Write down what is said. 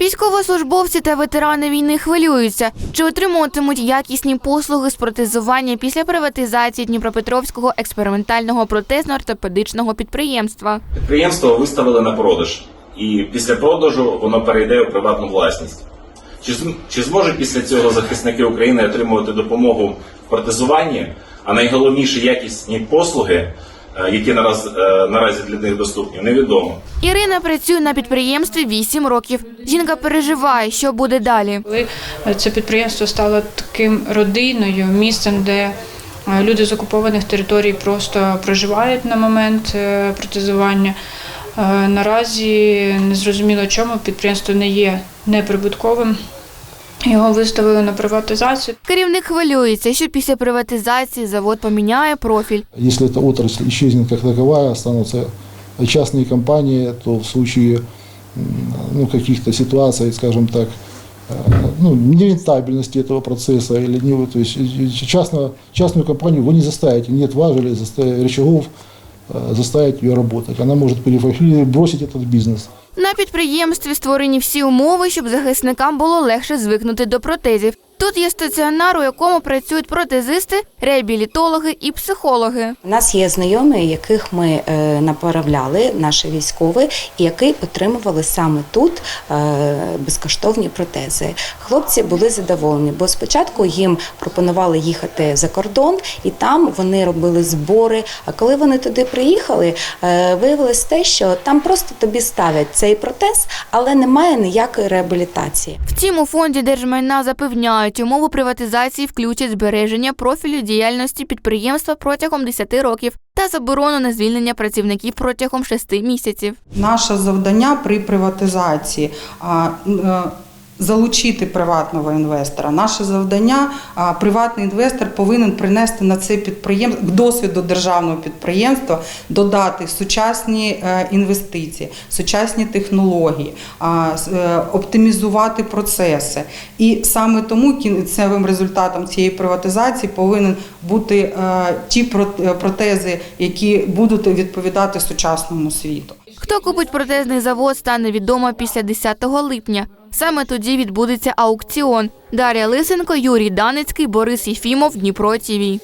Військовослужбовці та ветерани війни хвилюються, чи отримуватимуть якісні послуги з протезування після приватизації Дніпропетровського експериментального протезно-ортопедичного підприємства. Підприємство виставили на продаж, і після продажу воно перейде у приватну власність. Чи, чи зможуть після цього захисники України отримувати допомогу в протезуванні, а найголовніше якісні послуги, які нараз, е, наразі для них доступні, невідомо. Ірина працює на підприємстві 8 років. Жінка переживає, що буде далі. Коли це підприємство стало таким родиною, місцем, де е, люди з окупованих територій просто проживають на момент е, протезування. е, Наразі незрозуміло чому підприємство не є неприбутковим. Його виставили на приватизацію. Керівник хвилюється, що після приватизації завод поміняє профіль. Если эта отрасль исчезнет как таковая, останутся частные компании, то в случае м, ну, каких-то ситуаций, скажем так, э, ну, нерентабельности этого процесса или не, то есть э, частно, частную компанию вы не заставите, нет важелей, заставить, рычагов э, заставить ее работать. Она может перепрофилировать, бросить этот бизнес. На підприємстві створені всі умови, щоб захисникам було легше звикнути до протезів. Тут є стаціонар, у якому працюють протезисти, реабілітологи і психологи. У нас є знайомі, яких ми е, направляли, наші військові, і які отримували саме тут е, безкоштовні протези. Хлопці були задоволені, бо спочатку їм пропонували їхати за кордон, і там вони робили збори. А коли вони туди приїхали, е, виявилось те, що там просто тобі ставлять цей протез, але немає ніякої реабілітації. Втім, у фонді держмайна запевняють, умову приватизації включать збереження профілю діяльності підприємства протягом 10 років та заборону на звільнення працівників протягом 6 місяців. Наше завдання при приватизації е, залучити приватного інвестора. Наше завдання приватний інвестор повинен принести на це підприємство досвіду державного підприємства, додати сучасні е, інвестиції, сучасні технології, е, оптимізувати процеси. І саме тому кінцевим результатом цієї приватизації повинен бути е, ті проте- протези, які будуть відповідати сучасному світу. Хто купить протезний завод, стане відомо після 10 липня. Саме тоді відбудеться аукціон. Дар'я Лисенко, Юрій Даницький, Борис Єфімов, Дніпро ТІВІ.